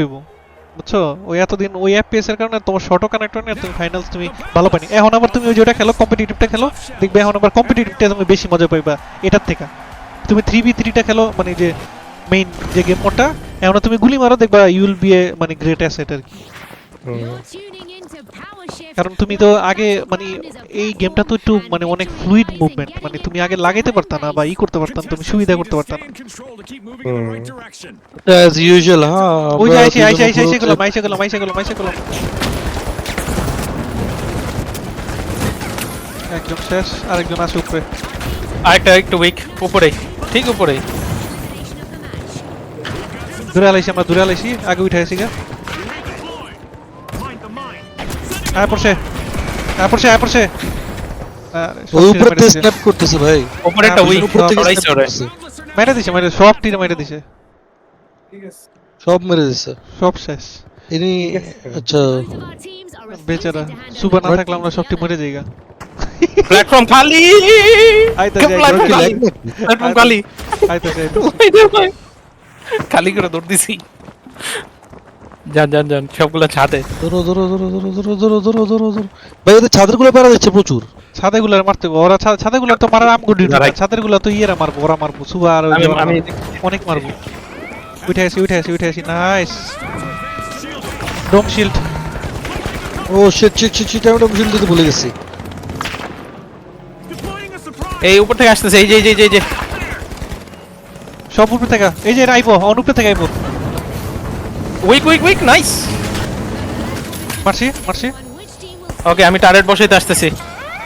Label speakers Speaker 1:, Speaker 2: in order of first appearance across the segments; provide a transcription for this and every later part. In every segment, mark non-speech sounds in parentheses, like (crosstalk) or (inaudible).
Speaker 1: হইব। বুঝছ? ওই এতদিন ওই এফপিএস এর কারণে তোমার শর্টও কানেক্ট হয় না তুমি ফাইনালস তুমি ভালো পানি এখন আবার তুমি ওই যেটা খেলো কম্পিটিটিভটা খেলো দেখবে এখন আবার কম্পিটিটিভটা তুমি বেশি মজা পাইবা এটার থেকে। তুমি থ্রি বি থ্রিটা খেলো মানে যে মেইন যে গেম মোডটা এখন তুমি গুলি মারো দেখবা ইউল বি এ মানে গ্রেট অ্যাসেট আর কি। কারণ তুমি তো আগে মানে এই গেমটা তো একটু মানে অনেক ফ্লুইড মুভমেন্ট মানে তুমি আগে লাগাইতে পারতা না বা ই করতে পারতাম তুমি সুবিধা করতে পারতা না।
Speaker 2: অ্যাজ ইউজুয়াল হ্যাঁ
Speaker 1: ওই যে
Speaker 2: আমরা
Speaker 1: আইসি আইসি আইসি আইসি গেলাম আইসি গেলাম আইসি গেলাম আইসি গেলাম। একজন শেষ আরেকজন আছে উপরে।
Speaker 3: আরেকটা একটু উইক উপরে ঠিক উপরে
Speaker 1: দূরে আলাইছি আমরা দূরে আলাইছি আগে উঠে আসি গা। আয় পড়ছে। আয় পড়ছে আয় পড়ছে। আরে, সব
Speaker 2: ওই
Speaker 1: তীরে
Speaker 2: উপরে
Speaker 1: মেরে
Speaker 2: তে
Speaker 1: দিছে।
Speaker 2: স্ন্যাপ করতেছে ভাই।
Speaker 3: উপরে একটা
Speaker 1: হ্যাঁ,
Speaker 3: উইক
Speaker 2: উপর থেকে
Speaker 3: সরাইছে
Speaker 2: snap
Speaker 3: ওরে।
Speaker 1: মেরে দিছে মেরে সব তীরে মেরে দিছে।
Speaker 2: সব মেরে দিছে।
Speaker 1: সব শেষ।
Speaker 2: ইনি আচ্ছা।
Speaker 1: বেচারা সুবা না থাকলে আমরা সবটি মরে যাইগা।
Speaker 3: প্ল্যাটফর্ম খালি।
Speaker 1: আইতাছে, আইতাছে।
Speaker 3: প্ল্যাটফর্ম খালি।
Speaker 2: নাকি?
Speaker 3: প্ল্যাটফর্ম (laughs) খালি করে দৌড় দিছি। যান যান যান সবগুলো ছাদে।
Speaker 2: ধরো ধরো ধরো ধরো ধরো ধরো ধরো ধরো ধরো ভাই ওদের ছাদেরগুলো পারা যাচ্ছে প্রচুর।
Speaker 1: ছাদে গুলার মারতে ওরা ছাদে গুলার তো মারার আমগো ডিউটি
Speaker 3: দাঁড়াই।
Speaker 1: ছাদেরগুলা তো ইয়েরা মারবো ওরা মারবো সুবা আর
Speaker 3: আমি আমি।
Speaker 1: অনেক মারবো। উঠে আসি উঠে আসি উঠে আসি nice. Dome shield.
Speaker 2: Oh shit shit shit shit আমি ডোমিশন দিতে ভুলে গেছি।
Speaker 3: এই উপর থেকে আসতেছে এই যে এই যে এই যে, এই যে।
Speaker 1: সব উপরে থেকে এই যে আইবো অনুপরে থেকে আইবো।
Speaker 3: উইক উইক উইক নাইস
Speaker 1: মারছি মারছি।
Speaker 3: ওকে আমি টার্গেট বসাইতে আসতেছি।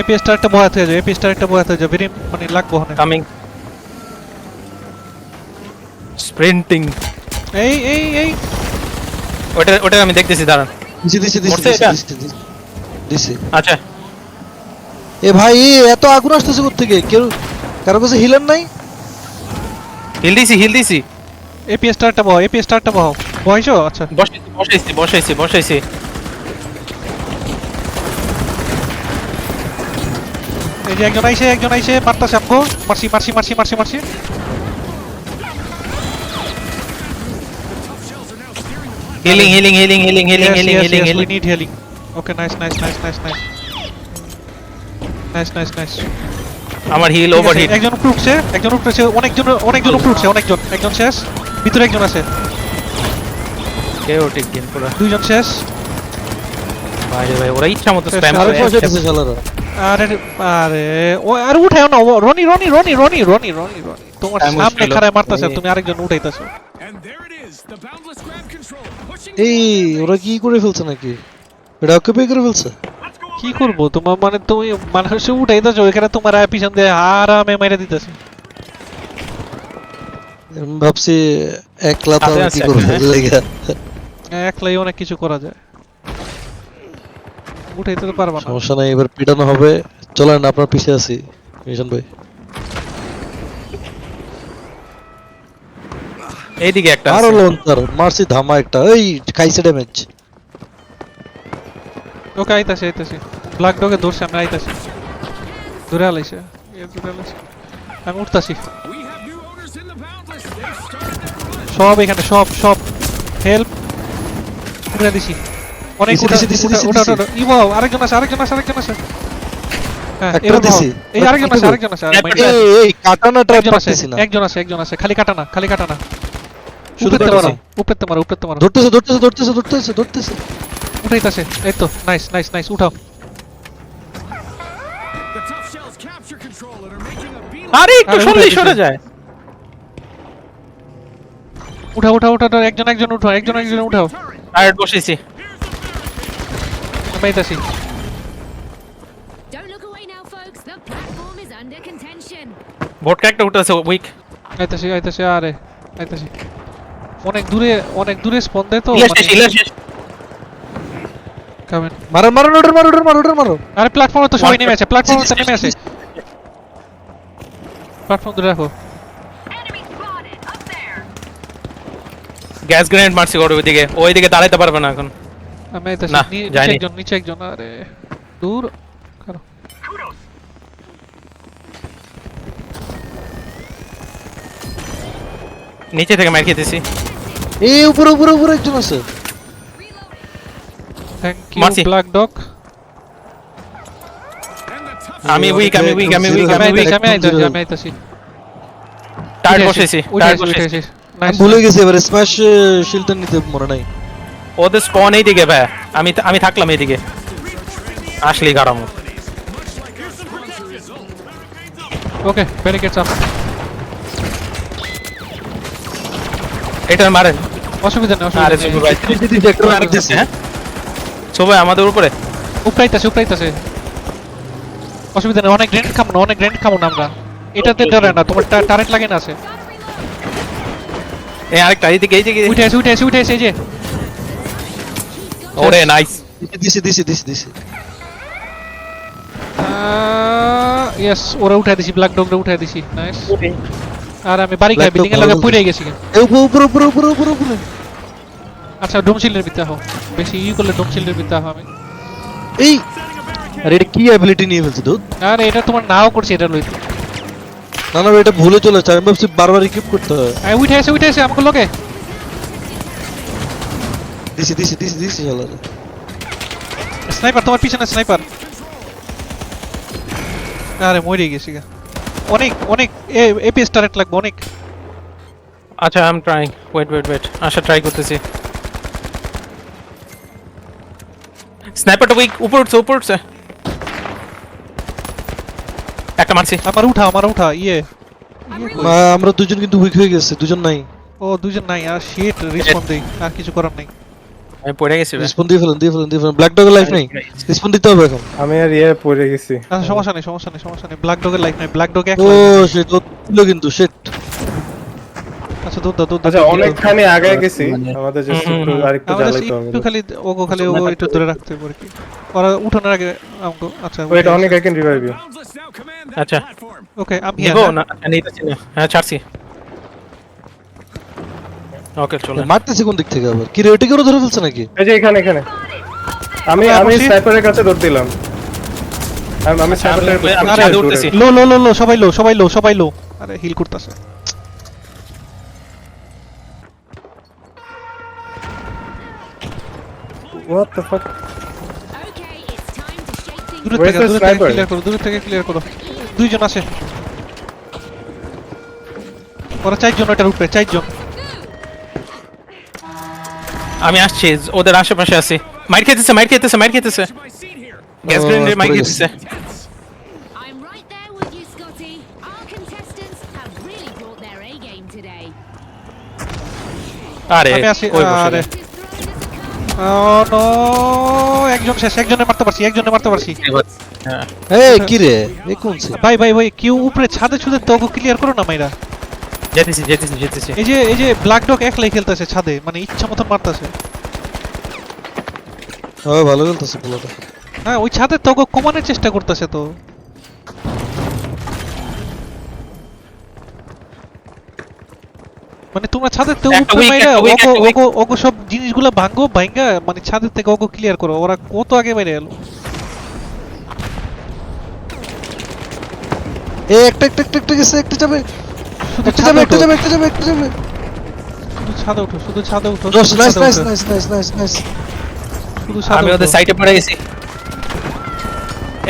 Speaker 1: এপিএস স্টার একটা বয়াত হয়ে যায় এপিএস স্টার একটা বয়াত হয়ে যায় ভেরি মানে লাগবো ওখানে।
Speaker 3: কামিং স্প্রিন্টিং
Speaker 1: এই এই এই।
Speaker 3: ওটা ওটা আমি দেখতেছি দাঁড়ান।
Speaker 2: দিছি দিছি দিছি দিছি
Speaker 3: আচ্ছা।
Speaker 2: এ ভাই এত আগুন আসতেছে কোত্থেকে? কেউ কারও কাছে হিলার নাই?
Speaker 3: হিল দিছি হিল দিছি।
Speaker 1: এপিএস স্টারটা বহ এপিএস স্টারটা বহ বহাইছো আচ্ছা।
Speaker 3: বসাইছি বসাইছি বসাইছি বসাইছি।
Speaker 1: এই যে একজন আইছে একজন আইছে মারতাছে আমগো মারছি মারছি মারছি মারছি মারছি।
Speaker 3: Healing healing healing healing healing
Speaker 1: Yes,
Speaker 3: healing
Speaker 1: yes,
Speaker 3: healing
Speaker 1: yes, we need healing. Okay, nice, nice, nice, nice, nice. Nice, nice, nice.
Speaker 3: আমার হিল ওভার হিট
Speaker 1: একজন উপরে উঠছে একজন উপরে উঠছে অনেকজন অনেকজন উপরে উঠছে অনেকজন একজন শেষ ভিতরে একজন আছে।
Speaker 3: কেউ ঠিক গেম পুরো
Speaker 1: দুইজন শেষ।
Speaker 3: ভাই ভাই ওরা ইচ্ছা মতো স্প্যাম করে
Speaker 1: আরে আরে ও আরে উঠাও না রনি রনি রনি রনি রনি রনি রনি। তোমার সামনে। খাড়ায় মারতাছে তুমি আরেকজন উঠাইতাছো।
Speaker 2: এই ওরা কি করে ফেলছে নাকি? এটা অকুপাই করে ফেলছে?
Speaker 1: কি করব? তোমার মানে তুমি মানুষ উঠাইতেছো এখানে তোমার আয় পিছন দিয়ে আরামে মেরে দিতেছে।
Speaker 2: ভাবছি একলা তো কি করব? (laughs)
Speaker 1: একলাই অনেক কিছু করা যায়। উঠাইতে তো পারবা না।
Speaker 2: সমস্যা নাই এবার পিটানো হবে। চলেন আপনার পিছে আছি মিশন ভাই।
Speaker 3: এইদিকে একটা আরও
Speaker 2: লঞ্চার মারছি ধামা একটা। এই খাইছে ড্যামেজ
Speaker 1: ওকে আইতাছে আইতাছে। ব্ল্যাক ডগে ধরছে আমরা আইতাছি। দূরে আলাইছে। দূরে আলাইছে। আমি উঠতাছি. সব এখানে সব সব। হেল্প ঘুরে দিছি। অনেক আরেকজন আছে আরেকজন আছে আরেকজন আছে। আরে
Speaker 3: একটু যায়।
Speaker 1: উঠাও উঠাও উঠাও একজন একজন উঠাও একজন একজন উঠাও।
Speaker 3: টার্গেট বসেছি।
Speaker 4: পাইতাছি।
Speaker 3: ভোটকা একটা উঠতেছে উইক
Speaker 1: আইতাছি আইতাছি আরে আইতাছি। অনেক দূরে অনেক দূরে স্পন দেয় তো
Speaker 3: কামেন
Speaker 1: মানে
Speaker 2: মারো মারো লোডার মারো লোডার মারো লোডার মারো।
Speaker 1: আরে প্ল্যাটফর্মে তো সবাই (laughs) নেমে আছে প্ল্যাটফর্মে তো নেমে আছে। প্ল্যাটফর্ম ধরে রাখো।
Speaker 3: গ্যাস গ্রেনেড মারছি ওর ওইদিকে ওইদিকে দাঁড়াইতে পারবে না এখন।
Speaker 1: আমি
Speaker 3: নি-
Speaker 1: নিচে। একজন নিচে একজন আরে দূর। কারও।
Speaker 3: নিচে থেকে মার খেতেছি।
Speaker 2: এই উপরে উপরে উপরে একজন আছে।
Speaker 1: থ্যাংক
Speaker 3: মারছি।
Speaker 1: ইউ ব্ল্যাক ডগ
Speaker 3: আমি উইক আমি উইক আমি উইক
Speaker 1: আমি
Speaker 3: আমি উইক
Speaker 1: আমি আইতাছি আমি আইতাছি। উঠে
Speaker 3: বসেছি
Speaker 1: উঠে
Speaker 3: বসেছি।
Speaker 2: আমি ভুলে গেছি এবারে স্ম্যাশ শিলটা নিতে মনে নাই।
Speaker 3: ওদের স্পন এইদিকে ভাই। আমি আমি থাকলাম এইদিকে। আসলি গারাম
Speaker 1: ওকে ব্যারিকেডস আপ
Speaker 3: এটা মারেন।
Speaker 1: অসুবিধা নেই
Speaker 3: আরে
Speaker 1: অসুবিধা
Speaker 3: সুবু
Speaker 1: নেই
Speaker 3: ভাই
Speaker 2: দিদি, দিদি, একটা
Speaker 3: আর
Speaker 2: মারতেছে।
Speaker 3: হ্যাঁ সবাই আমাদের উপরে।
Speaker 1: উপরাইতাছে উপরাইতাছে অসুবিধা নেই অনেক গ্রেনেড খাব না অনেক গ্রেনেড খাব না আমরা। এটাতে ডরে না তোমার টারেট লাগে না আছে।
Speaker 3: এই আরেকটা এইদিকে এইদিকে
Speaker 1: উঠে আসে উঠে আসে উঠে আসে এই যে
Speaker 3: ওরে নাইস
Speaker 2: দিছি দিছি দিছি দিছি
Speaker 1: ইয়েস ওরা উঠাই দিছি ব্ল্যাক ডগরে উঠাই দিছি নাইস আর আমি বাড়ি খাই
Speaker 2: Black
Speaker 1: বিল্ডিং এর
Speaker 2: dog
Speaker 1: লগে
Speaker 2: ভালো
Speaker 1: পড়ে গেছি
Speaker 2: এই উপরে উপরে উপরে উপরে উপরে উপরে
Speaker 1: আচ্ছা ডোম শিল্ডের ভিতরে হো বেশি ই করলে ডোম শিল্ডের ভিতরে হো আমি
Speaker 2: এই আরে এটা কি অ্যাবিলিটি নিয়ে ফেলছে দুধ
Speaker 1: আর এটা তোমার নাও করছে এটা লইতে
Speaker 2: না না এটা ভুলে চলে যাচ্ছে। আমি ভাবছি বারবার ইকুইপ করতে হয়।
Speaker 1: আমি উঠে আসে উঠে আসে আমাকে লগে
Speaker 2: দিছি দিছি দিছি দিছি শালা।
Speaker 1: স্নাইপার তোমার পিছনে স্নাইপার আরে মরে গেছি গা। অনেক অনেক এপিএস টারেট লাগবে অনেক।
Speaker 3: আচ্ছা I am trying wait wait wait আচ্ছা ট্রাই করতেছি স্নাইপারটা উইক উপর উঠছে উপর উঠছে। একটা মারছি।
Speaker 1: আমার উঠা আমার উঠা ইয়ে।
Speaker 2: আমরা দুজন কিন্তু উইক হয়ে গেছে দুজন নাই।
Speaker 1: ও দুজন নাই আর শিট রেসপন্ড দেই আর কিছু করার নাই।
Speaker 3: আমি পড়ে গেছি
Speaker 2: রেসপন্ড দিয়ে ফেলেন দিয়ে ফেলেন দিয়ে ফেলেন। ব্ল্যাক ডগের লাইফ নাই। রেসপন্ড দিতে হবে এখন।
Speaker 5: আমি আর ইয়ে পড়ে গেছি।
Speaker 1: আচ্ছা সমস্যা নেই সমস্যা নেই সমস্যা নেই। ব্ল্যাক ডগের লাইফ নাই ব্ল্যাক ডগ এক
Speaker 2: ও
Speaker 1: শিট
Speaker 2: সে তো ছিল কিন্তু শেট
Speaker 1: আচ্ছা দুধ দুধ
Speaker 5: আচ্ছা অনেকখানি আগে গেছি। আমাদের একটু আরেকটু জ্বালাইতে হবে।
Speaker 1: একটু খালি ওগো খালি ওগো একটু ধরে রাখতে হবে কি। ওরা উঠানোর আগে আমাকে আচ্ছা
Speaker 5: ওয়েট অনেক আই ক্যান রিভাইভ ইউ
Speaker 3: আচ্ছা।
Speaker 1: ওকে আমি
Speaker 3: নিবো না আচ্ছা, নিতেছি না। হ্যাঁ ছাড়ছি। ওকে চলো।
Speaker 2: মারতেছে কোন দিক থেকে আবার? কি রে ওইটা করে ধরে ফেলছে নাকি?
Speaker 5: এই যে এখানে এখানে। আমি
Speaker 1: আমরা
Speaker 5: আমি স্নাইপারের কাছে দৌড় দিলাম। আমি আমি স্নাইপারের।
Speaker 3: উঠতেছি।
Speaker 1: লো লো লো লো সবাই লো সবাই লো সবাই লো। আরে হিল করতেছে।
Speaker 5: What the fuck?
Speaker 1: দূর থেকে দূর? ক্লিয়ার করো দূর থেকে ক্লিয়ার করো দুইজন আছে ওরা চারজন ওটার উপরে চারজন
Speaker 3: আমি আসছি ওদের আশেপাশে আছি মাইর খেতেছে মাইর খেতেছে মাইর খেতেছে. গ্যাস
Speaker 2: ও,
Speaker 3: মাইর খেতেছে আরে
Speaker 1: আরে একজন শেষ একজনে মারতে পারছি একজনে মারতে পারছি।
Speaker 3: হ্যাঁ।
Speaker 2: এই কি রে এই কোন সে
Speaker 1: ভাই ভাই ভাই কেউ উপরে ছাদে ছুদে তো ওকে ক্লিয়ার করো না মাইরা।
Speaker 3: যেতেছি যেতেছি যেতেছি।
Speaker 1: এই যে এই যে ব্ল্যাক ডগ একলাই খেলতেছে ছাদে মানে ইচ্ছা মতন মারতেছে।
Speaker 2: হ্যাঁ ভালো খেলতেছে পোলাটা
Speaker 1: হ্যাঁ ওই ছাদে তো ওকে কমানোর চেষ্টা করতেছে তো। তোমরা ছাদের
Speaker 3: একটা
Speaker 1: উপরে মাইরা ওগো ওগো ওগো সব জিনিসগুলো ভাঙ্গো ভাঙ্গা মানে ছাদের থেকে ওগো ক্লিয়ার করো ওরা কত আগে বাইরে এলো।
Speaker 2: এই একটা একটা একটা একটা গেছে একটা যাবে।
Speaker 1: শুধু
Speaker 2: একটা
Speaker 1: ছাদে
Speaker 2: যাবে একটা যাবে একটা যাবে একটা যাবে।
Speaker 1: শুধু ছাদে উঠো শুধু ছাদে উঠো শুধু
Speaker 2: nice nice nice nice nice nice
Speaker 1: শুধু ছাদে
Speaker 3: আমি ওদের সাইডে পড়ে গেছি।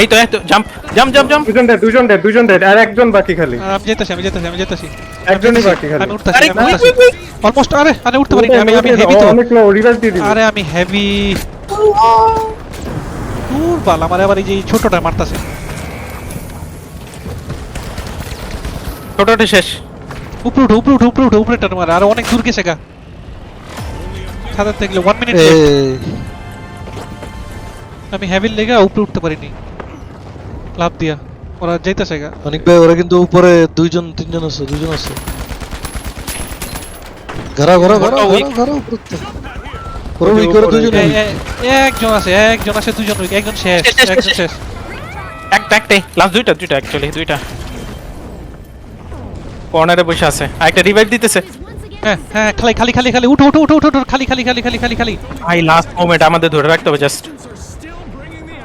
Speaker 3: এই তো এই তো জাম্প জাম্প জাম্প জাম্প
Speaker 5: দুজন dead, দুজন dead, দুজন dead, আর একজন বাকি খালি।
Speaker 1: আমি যেতেছি আমি যেতেছি আমি যেতেছি।
Speaker 5: একজনই বাকি খালি।
Speaker 1: আমি উঠতেছি অলমোস্ট আরে আরে উঠতে পারি। আমি আমি হেভি তো।
Speaker 5: অনেক লো রিভাইভ দিয়ে দিবি
Speaker 1: আরে আমি হেভি দূর বাল আমার আবার এই যে ছোটটা মারতাছে।
Speaker 3: ছোটটা শেষ।
Speaker 1: উপরে উঠো উপরে উঠো উপরে উঠো উপরে টান মার আর অনেক দূর গেছে গা। ছাদের থেকে ওয়ান মিনিট আমি হেভির লেগে উপরে উঠতে পারিনি। লাভ দিয়া ওরা যাইতেছে গা।
Speaker 2: অনেক ভাই ওরা কিন্তু উপরে দুইজন তিনজন আছে দুইজন আছে। ঘরা ঘরা ঘরা ঘরা। ঘরা উপরে ওরা উইক করে দুইজন
Speaker 1: একজন আছে একজন আছে দুজন weak, একজন শেষ একজন
Speaker 3: শেষ।
Speaker 1: শেষ।
Speaker 3: একটা একটাই লাস্ট দুইটা দুইটা অ্যাকচুয়ালি দুইটা। কর্নারে বসে আছে। আরেকটা রিভাইভ দিতেছে।
Speaker 1: হ্যাঁ হ্যাঁ খালি খালি খালি খালি উঠো উঠো উঠো উঠো উঠো, খালি খালি খালি খালি খালি। খালি
Speaker 3: ভাই লাস্ট মোমেন্ট আমাদের ধরে রাখতে হবে জাস্ট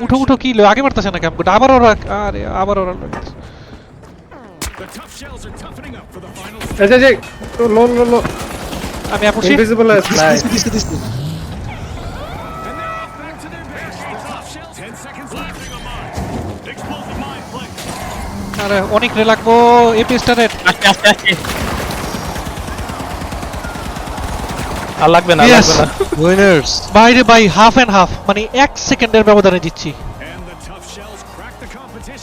Speaker 1: উঠো উঠো কি আগে মারতেছে না ক্যাম্পটা? আবার ওরা আরে আবার ওরা আমি
Speaker 6: আপুসি ইনভিজিবল
Speaker 1: আরে অনেক রে লাগবো এপিস্টারের
Speaker 3: আস্তে আস্তে আস্তে। আর লাগবে না লাগবে না
Speaker 2: Winners.
Speaker 1: বাইরে বাই হাফ এন্ড হাফ মানে এক সেকেন্ডের ব্যবধানে জিতছি.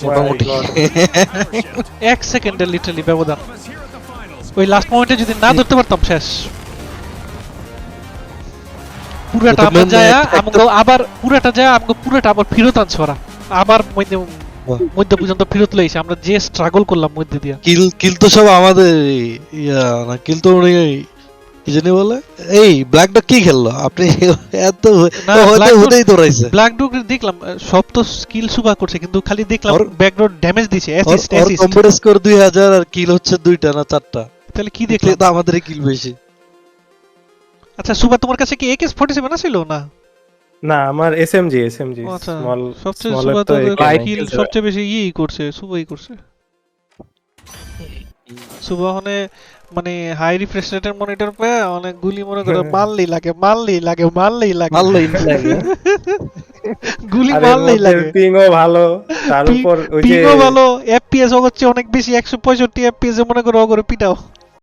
Speaker 2: মোটামুটি।
Speaker 6: Power (laughs) shift.
Speaker 1: এক সেকেন্ডের লিটারালি ব্যবধান. ওই লাস্ট মোমেন্টে যদি না ধরতে পারতাম শেষ পুরাটা আমরা যায়
Speaker 2: একটা-
Speaker 1: আমাকে আবার পুরাটা যায় আমাকে পুরাটা আবার ফেরত আনছে ওরা আবার মধ্যে মধ্যে পর্যন্ত ফেরত লইছে আমরা যে স্ট্রাগল করলাম মধ্যে দিয়া
Speaker 2: কিল কিল তো সব আমাদের ইয়া না কিল তো উনি কি জানি বলে? এই ব্ল্যাক ডগ কি খেললো? আপনি এত
Speaker 1: Dog-
Speaker 2: হুদেই দৌড়াইছে।
Speaker 1: ব্ল্যাক ডগ দেখলাম সব তো স্কিল সুবা করছে কিন্তু খালি দেখলাম ব্যাকগ্রাউন্ড ড্যামেজ দিছে অ্যাসিস্ট অ্যাসিস্ট
Speaker 2: কম্পিউটার স্কোর 2000 আর কিল হচ্ছে দুইটা না চারটা।
Speaker 1: তাহলে কি
Speaker 2: দেখলে তো আমাদেরই কিল বেশি।
Speaker 1: আচ্ছা সুবা তোমার কাছে কি একেএস 47 আছে না?
Speaker 5: না আমার এসএমজি এসএমজি স্মল
Speaker 1: সবচেয়ে সুবা
Speaker 5: তো
Speaker 1: কিল সবচেয়ে বেশি ইই করছে সুবাই করছে। সুবা হনে মানে হাই রিফ্রেশ রেটের মনিটর পেয়ে অনেক গুলি মনে করে
Speaker 5: হ্যাঁ।
Speaker 1: মারলেই লাগে মারলেই লাগে মারলেই লাগে।
Speaker 2: মারলেই লাগে। (laughs)
Speaker 1: গুলি মারলেই লাগে।
Speaker 5: পিংও ভালো তার উপর ওই যে
Speaker 1: পিংও ভালো এফপিএস হচ্ছে অনেক বেশি 165 এফপিএস মনে করো অগরে পিটাও।